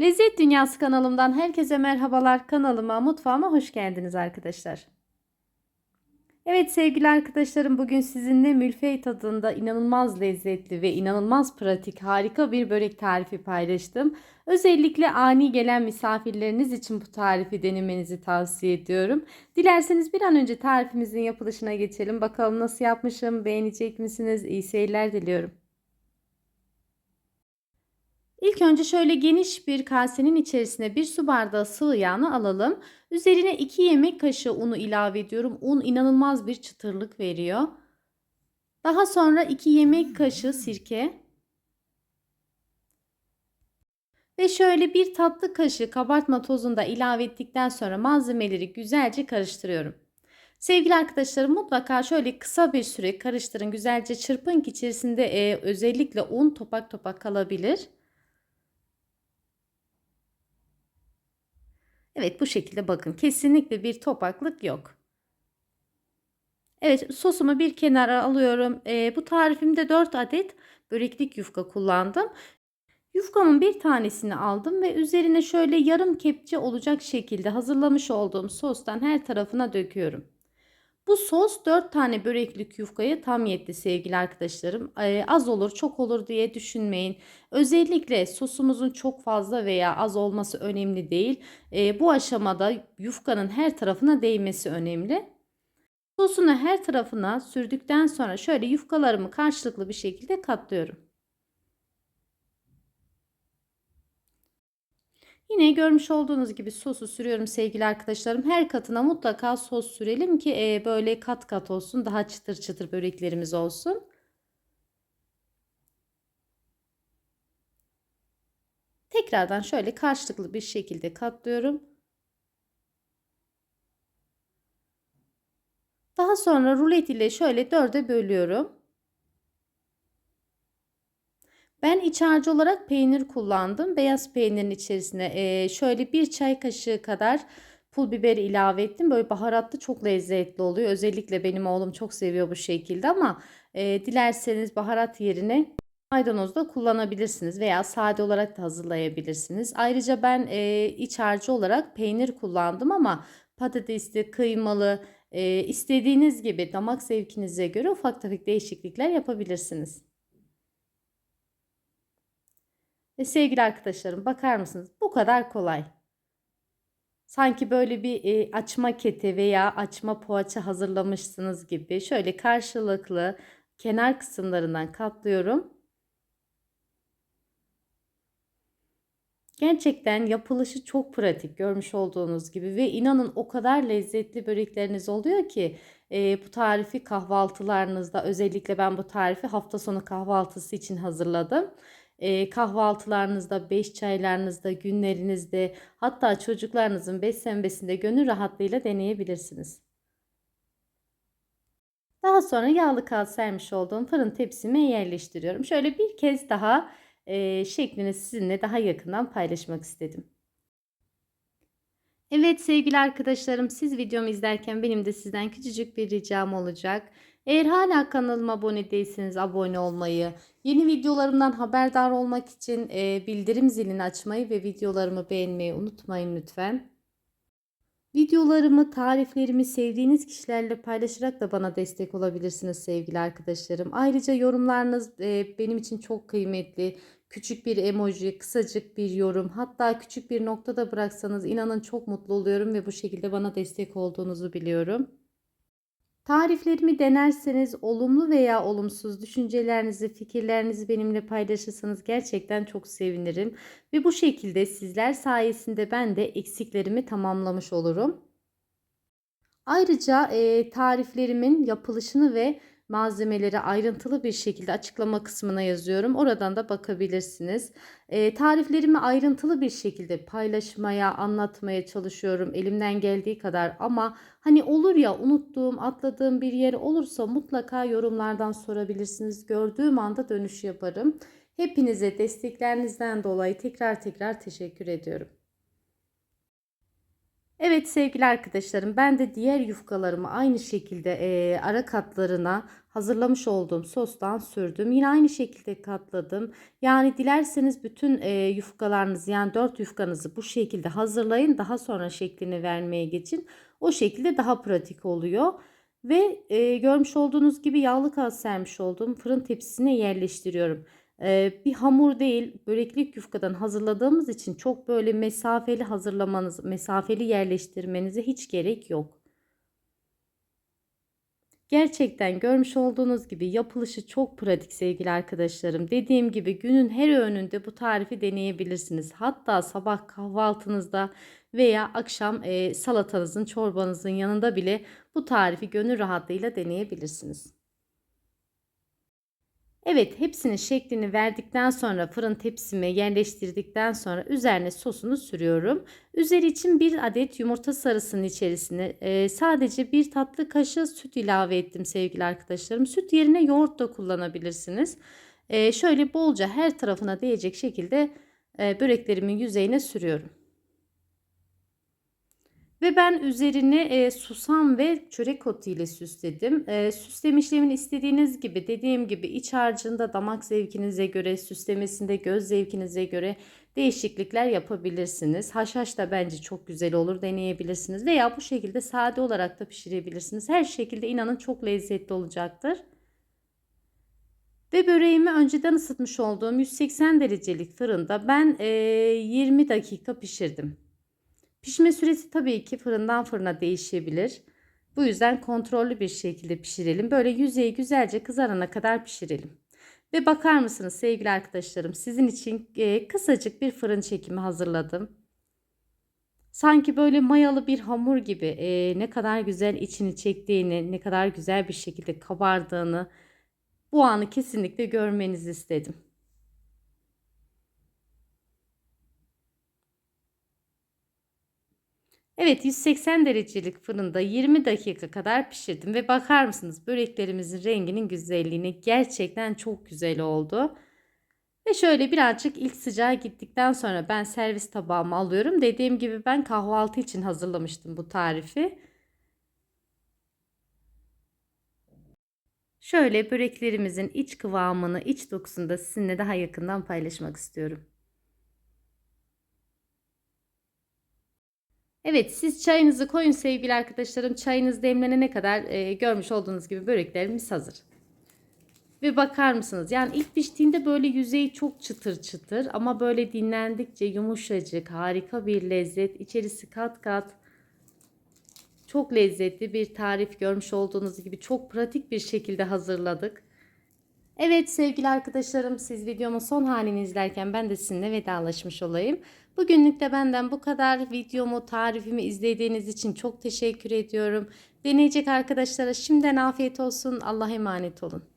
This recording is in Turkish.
Lezzet Dünyası kanalımdan herkese merhabalar. Kanalıma, mutfağıma hoş geldiniz arkadaşlar. Evet sevgili arkadaşlarım bugün sizinle mülfey tadında inanılmaz lezzetli ve inanılmaz pratik harika bir börek tarifi paylaştım. Özellikle ani gelen misafirleriniz için bu tarifi denemenizi tavsiye ediyorum. Dilerseniz bir an önce tarifimizin yapılışına geçelim. Bakalım nasıl yapmışım, beğenecek misiniz? İyi seyirler diliyorum. İlk önce şöyle geniş bir kasenin içerisine bir su bardağı sıvı yağını alalım. Üzerine 2 yemek kaşığı unu ilave ediyorum. Un inanılmaz bir çıtırlık veriyor. Daha sonra 2 yemek kaşığı sirke. Ve şöyle bir tatlı kaşığı kabartma tozunu da ilave ettikten sonra malzemeleri güzelce karıştırıyorum. Sevgili arkadaşlarım mutlaka şöyle kısa bir süre karıştırın. Güzelce çırpın ki içerisinde e, özellikle un topak topak kalabilir. Evet bu şekilde bakın kesinlikle bir topaklık yok. Evet sosumu bir kenara alıyorum. E, bu tarifimde 4 adet böreklik yufka kullandım. Yufkamın bir tanesini aldım ve üzerine şöyle yarım kepçe olacak şekilde hazırlamış olduğum sostan her tarafına döküyorum. Bu sos 4 tane böreklik yufkaya tam yetti sevgili arkadaşlarım. Ee, az olur çok olur diye düşünmeyin. Özellikle sosumuzun çok fazla veya az olması önemli değil. Ee, bu aşamada yufkanın her tarafına değmesi önemli. Sosunu her tarafına sürdükten sonra şöyle yufkalarımı karşılıklı bir şekilde katlıyorum. Yine görmüş olduğunuz gibi sosu sürüyorum sevgili arkadaşlarım. Her katına mutlaka sos sürelim ki e, böyle kat kat olsun. Daha çıtır çıtır böreklerimiz olsun. Tekrardan şöyle karşılıklı bir şekilde katlıyorum. Daha sonra rulet ile şöyle dörde bölüyorum. Ben iç harcı olarak peynir kullandım. Beyaz peynirin içerisine şöyle bir çay kaşığı kadar pul biber ilave ettim. Böyle baharatlı çok lezzetli oluyor. Özellikle benim oğlum çok seviyor bu şekilde ama dilerseniz baharat yerine maydanoz da kullanabilirsiniz veya sade olarak da hazırlayabilirsiniz. Ayrıca ben iç harcı olarak peynir kullandım ama patatesli, kıymalı, istediğiniz gibi damak zevkinize göre ufak tefek değişiklikler yapabilirsiniz. Ve sevgili arkadaşlarım bakar mısınız? Bu kadar kolay. Sanki böyle bir e, açma kete veya açma poğaça hazırlamışsınız gibi şöyle karşılıklı kenar kısımlarından katlıyorum. Gerçekten yapılışı çok pratik görmüş olduğunuz gibi ve inanın o kadar lezzetli börekleriniz oluyor ki e, bu tarifi kahvaltılarınızda özellikle ben bu tarifi hafta sonu kahvaltısı için hazırladım e, kahvaltılarınızda, beş çaylarınızda, günlerinizde hatta çocuklarınızın beslenmesinde gönül rahatlığıyla deneyebilirsiniz. Daha sonra yağlı kağıt sermiş olduğum fırın tepsime yerleştiriyorum. Şöyle bir kez daha e, şeklini sizinle daha yakından paylaşmak istedim. Evet sevgili arkadaşlarım siz videomu izlerken benim de sizden küçücük bir ricam olacak. Eğer hala kanalıma abone değilseniz abone olmayı, yeni videolarımdan haberdar olmak için e, bildirim zilini açmayı ve videolarımı beğenmeyi unutmayın lütfen. Videolarımı, tariflerimi sevdiğiniz kişilerle paylaşarak da bana destek olabilirsiniz sevgili arkadaşlarım. Ayrıca yorumlarınız e, benim için çok kıymetli. Küçük bir emoji, kısacık bir yorum, hatta küçük bir noktada bıraksanız inanın çok mutlu oluyorum ve bu şekilde bana destek olduğunuzu biliyorum. Tariflerimi denerseniz olumlu veya olumsuz düşüncelerinizi, fikirlerinizi benimle paylaşırsanız gerçekten çok sevinirim. Ve bu şekilde sizler sayesinde ben de eksiklerimi tamamlamış olurum. Ayrıca e, tariflerimin yapılışını ve malzemeleri ayrıntılı bir şekilde açıklama kısmına yazıyorum. Oradan da bakabilirsiniz. E, tariflerimi ayrıntılı bir şekilde paylaşmaya, anlatmaya çalışıyorum elimden geldiği kadar. Ama hani olur ya unuttuğum, atladığım bir yer olursa mutlaka yorumlardan sorabilirsiniz. Gördüğüm anda dönüş yaparım. Hepinize desteklerinizden dolayı tekrar tekrar teşekkür ediyorum. Evet sevgili arkadaşlarım ben de diğer yufkalarımı aynı şekilde e, ara katlarına hazırlamış olduğum sostan sürdüm. Yine aynı şekilde katladım. Yani dilerseniz bütün e, yufkalarınızı yani 4 yufkanızı bu şekilde hazırlayın. Daha sonra şeklini vermeye geçin. O şekilde daha pratik oluyor. Ve e, görmüş olduğunuz gibi yağlı kağıt sermiş olduğum fırın tepsisine yerleştiriyorum. Bir hamur değil böreklik yufkadan hazırladığımız için çok böyle mesafeli hazırlamanız, mesafeli yerleştirmenize hiç gerek yok. Gerçekten görmüş olduğunuz gibi yapılışı çok pratik sevgili arkadaşlarım. Dediğim gibi günün her öğününde bu tarifi deneyebilirsiniz. Hatta sabah kahvaltınızda veya akşam salatanızın, çorbanızın yanında bile bu tarifi gönül rahatlığıyla deneyebilirsiniz. Evet hepsinin şeklini verdikten sonra fırın tepsime yerleştirdikten sonra üzerine sosunu sürüyorum. Üzeri için bir adet yumurta sarısının içerisine e, sadece bir tatlı kaşığı süt ilave ettim sevgili arkadaşlarım. Süt yerine yoğurt da kullanabilirsiniz. E, şöyle bolca her tarafına değecek şekilde e, böreklerimin yüzeyine sürüyorum. Ve ben üzerine e, susam ve çörek otu ile süsledim. E, süsleme işlemini istediğiniz gibi dediğim gibi iç harcında damak zevkinize göre süslemesinde göz zevkinize göre değişiklikler yapabilirsiniz. Haşhaş da bence çok güzel olur deneyebilirsiniz. Veya bu şekilde sade olarak da pişirebilirsiniz. Her şekilde inanın çok lezzetli olacaktır. Ve böreğimi önceden ısıtmış olduğum 180 derecelik fırında ben e, 20 dakika pişirdim. Pişme süresi tabii ki fırından fırına değişebilir. Bu yüzden kontrollü bir şekilde pişirelim. Böyle yüzeyi güzelce kızarana kadar pişirelim. Ve bakar mısınız sevgili arkadaşlarım sizin için e, kısacık bir fırın çekimi hazırladım. Sanki böyle mayalı bir hamur gibi e, ne kadar güzel içini çektiğini, ne kadar güzel bir şekilde kabardığını bu anı kesinlikle görmenizi istedim. Evet 180 derecelik fırında 20 dakika kadar pişirdim ve bakar mısınız böreklerimizin renginin güzelliğine gerçekten çok güzel oldu. Ve şöyle birazcık ilk sıcağı gittikten sonra ben servis tabağıma alıyorum. Dediğim gibi ben kahvaltı için hazırlamıştım bu tarifi. Şöyle böreklerimizin iç kıvamını, iç dokusunu da sizinle daha yakından paylaşmak istiyorum. Evet siz çayınızı koyun sevgili arkadaşlarım. Çayınız demlenene kadar e, görmüş olduğunuz gibi böreklerimiz hazır. Ve bakar mısınız? Yani ilk piştiğinde böyle yüzeyi çok çıtır çıtır ama böyle dinlendikçe yumuşacık, harika bir lezzet. İçerisi kat kat çok lezzetli bir tarif görmüş olduğunuz gibi çok pratik bir şekilde hazırladık. Evet sevgili arkadaşlarım siz videomun son halini izlerken ben de sizinle vedalaşmış olayım. Bugünlük de benden bu kadar. Videomu, tarifimi izlediğiniz için çok teşekkür ediyorum. Deneyecek arkadaşlara şimdiden afiyet olsun. Allah'a emanet olun.